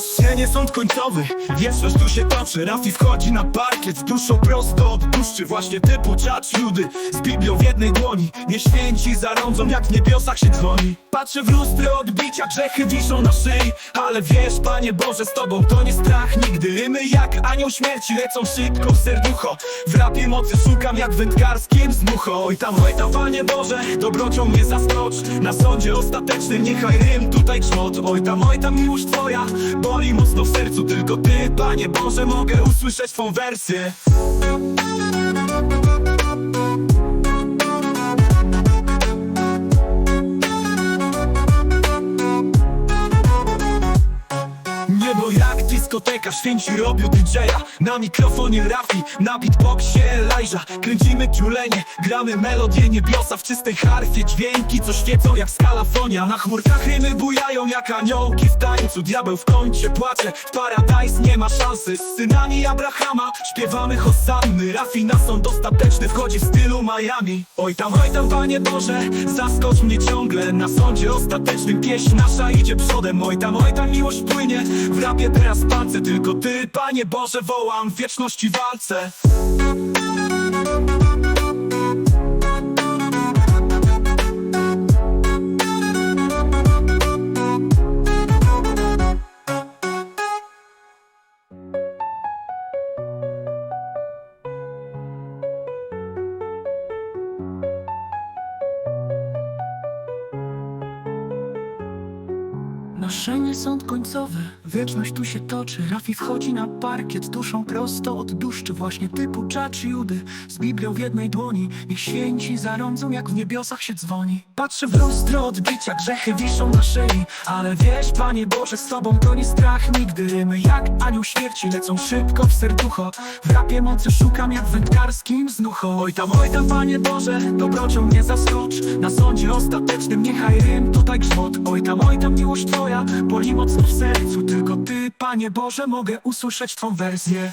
scenie sąd końcowy. Wieczność tu się toczy Rafi wchodzi na parkiet Z duszą prosto od duszy Właśnie typu czacz ludy Z Biblią w jednej dłoni. Nieświęci zarądzą jak w niebiosach się dzwoni. Patrzę w lustro odbicia. Grzechy wiszą na szyi. Ale wiesz Panie Boże z Tobą to nie strach nigdy. My jak anioł śmierci lecą szybko w serducho. W rapie mocy szukam jak wędkarskim z mucho. Oj tam, oj tam Panie Boże Dobrocią mnie zaskocz Na sądzie ostatecznym niechaj rym tutaj grzmot Oj tam, oj tam miłość Twoja Boli mocno w sercu Tylko Ty Panie Boże mogę usłyszeć Twą wersję Niebo jak dyskoteka, święci robią DJ-a. Na mikrofonie Rafi, na beatboxie Elijah. Kręcimy ciulenie, gramy melodie niebiosa. W czystej harfie dźwięki, co świecą jak skalafonia Na chmurkach rymy bujają jak aniołki w tańcu. Diabeł w kącie płacze, w paradise nie ma szansy. Z synami Abrahama śpiewamy hosanny. Rafi na sąd ostateczny wchodzi w stylu Miami. Oj tam, oj tam Panie Boże, zaskocz mnie ciągle. Na sądzie ostatecznym pieśń nasza idzie przodem. Oj tam, oj tam miłość płynie W rapie teraz palce Tylko Ty, Panie Boże, wołam w wieczności walce Noszenie sąd końcowy, wieczność tu się toczy. Rafi wchodzi na parkiet, duszą prosto od duszczy. Właśnie typu czacz Judy, z Biblią w jednej dłoni. Niech święci zarądzą, jak w niebiosach się dzwoni. Patrzę w lustro odbicia, grzechy wiszą na szyi. Ale wiesz, Panie Boże, z Tobą to nie strach nigdy. My jak anioł śmierci lecą szybko w serducho. W rapie mocy szukam jak wędkarskim znucho Oj tam, oj tam, Panie Boże, dobrocią mnie zaskocz. Na sądzie ostatecznym niechaj rym. Tutaj grzmot. Oj tam, oj tam, miłość Twoja boli mocno w sercu. Tylko Ty, Panie Boże, mogę usłyszeć Twą wersję